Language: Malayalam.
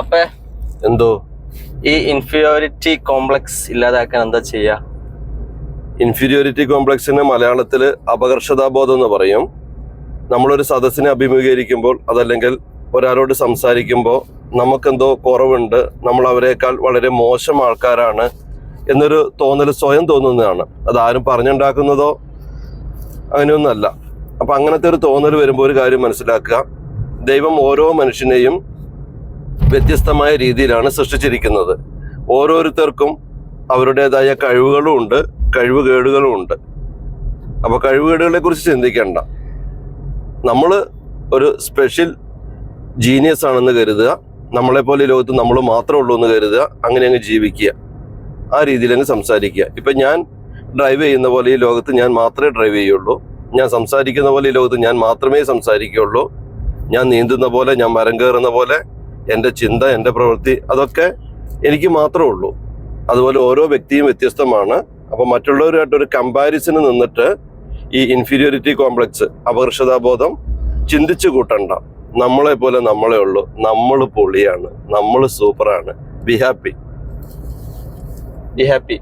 അപ്പേ എന്തോ? ഈ ഇൻഫീരിയോറിറ്റി കോംപ്ലക്സ് ഇല്ലാതാക്കാൻ എന്താ ചെയ്യാ? ഇൻഫീരിയോറിറ്റി കോംപ്ലക്സിന് മലയാളത്തിൽ അപകർഷതാബോധം എന്ന് പറയും. നമ്മളൊരു സദസ്സിനെ അഭിമുഖീകരിക്കുമ്പോൾ അതല്ലെങ്കിൽ ഒരാളോട് സംസാരിക്കുമ്പോൾ നമുക്കെന്തോ കുറവുണ്ട് നമ്മൾ അവരെക്കാൾ വളരെ മോശം ആൾക്കാരാണ് എന്നൊരു തോന്നൽ സ്വയം തോന്നുന്നതാണ്. അതാരും പറഞ്ഞുണ്ടാക്കുന്നതോ അങ്ങനെയൊന്നുമല്ല. അപ്പം അങ്ങനത്തെ ഒരു തോന്നൽ വരുമ്പോൾ ഒരു കാര്യം മനസ്സിലാക്കുക. ദൈവം ഓരോ മനുഷ്യനെയും വ്യത്യസ്തമായ രീതിയിലാണ് സൃഷ്ടിച്ചിരിക്കുന്നത്. ഓരോരുത്തർക്കും അവരുടേതായ കഴിവുകളും ഉണ്ട് കഴിവുകേടുകളും ഉണ്ട്. അപ്പൊ കഴിവുകേടുകളെ കുറിച്ച് ചിന്തിക്കേണ്ട. നമ്മൾ ഒരു സ്പെഷ്യൽ ജീനിയസ് ആണെന്ന് കരുതുക. നമ്മളെ പോലെ ലോകത്ത് നമ്മൾ മാത്രമേ ഉള്ളൂ എന്ന് കരുതുക. അങ്ങനെ അങ്ങ് ജീവിക്കുക. ആ രീതിയിൽ അങ്ങ് സംസാരിക്കുക. ഇപ്പൊ ഞാൻ ഡ്രൈവ് ചെയ്യുന്ന പോലെ ഈ ലോകത്ത് ഞാൻ മാത്രമേ ഡ്രൈവ് ചെയ്യുള്ളൂ. ഞാൻ സംസാരിക്കുന്ന പോലെ ഈ ലോകത്ത് ഞാൻ മാത്രമേ സംസാരിക്കുകയുള്ളൂ. ഞാൻ നീന്തുന്ന പോലെ ഞാൻ മരം കയറുന്ന പോലെ എന്റെ ചിന്ത എന്റെ പ്രവൃത്തി അതൊക്കെ എനിക്ക് മാത്രമേ ഉള്ളൂ. അതുപോലെ ഓരോ വ്യക്തിയും വ്യത്യസ്തമാണ്. അപ്പൊ മറ്റുള്ളവരുമായിട്ട് ഒരു കമ്പാരിസന് നിന്നിട്ട് ഈ ഇൻഫീരിയോറിറ്റി കോംപ്ലക്സ് അപകർഷതാബോധം ചിന്തിച്ചു കൂട്ടണ്ട. നമ്മളെ പോലെ നമ്മളെ ഉള്ളൂ. നമ്മൾ പൊളിയാണ്. നമ്മൾ സൂപ്പറാണ് ബി ഹാപ്പി ബി ഹാപ്പി